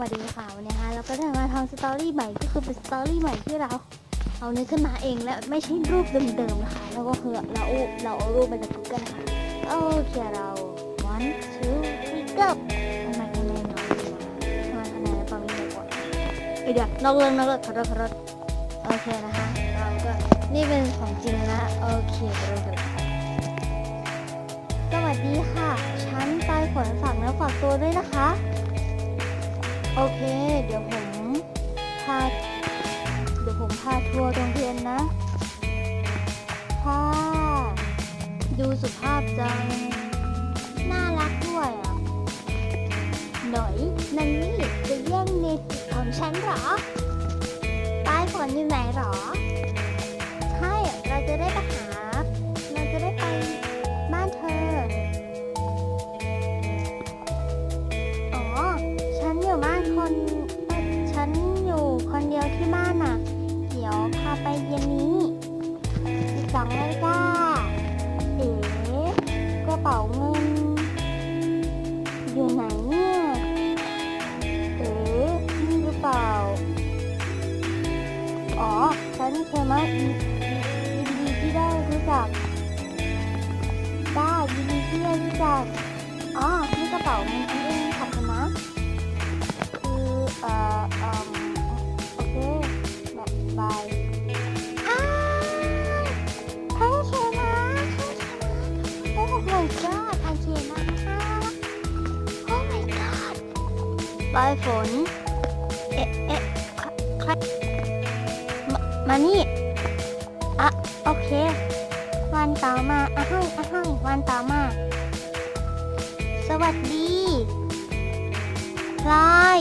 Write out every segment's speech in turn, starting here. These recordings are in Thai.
วัสดีค่ะวันนี้นะเราก็จะมาทำสตอรี่ใหม่ก็คือเป็นสตอรี่ใหม่ที่เราเอาเนื้อขึ้นมาเองและไม่ใช่รูปเดิมๆนะคะแล้วก็คือเราเราเอารูปมาจาก Google นะคะโอเคเรา one two three go ทำไมคะแนนน้อยจังวะทำไมคะแนนตอนนี้น้อยกว่าเอ้ยเดี๋ยวนอกเรื่องนอกเรื่องขอโทษขอโทษโอเคนะคะเราก็นี่เป็นของจริงนะโอเคเดี๋ยวเราสวัสดีค่ะ ฉันไปขนฝากเนื้อฝากตัวด้วยนะคะ เดี๋ยวผมพาเดี๋ยวผมพาทัวร์โรงเรียนนะพ่อดูสุภาพจัง น่ารักด้วยอะ หน่อยนันนี่จะแย่งเนติของฉันหรอ ป้ายฝนอยู่ไหนหรอ สองนาฬิกาเอ๋กระเป๋าเงิน อยู่ไหนเนี่ย เอ๋นี่หรือเปล่า อ๋อ ฉันเคมายินดีที่ได้รู้จักได้ยินดีที่ได้รู้จัก อ๋อ นี่กระเป๋าเงินฉันเอง บายฝน เอ๊ะเอ๊ะใครมามานี่อะโอเค วันต่อมาอะให้อะให้วันต่อมา สวัสดีพลอย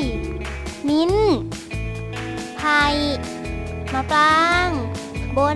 มิ้นไผ่มาปลา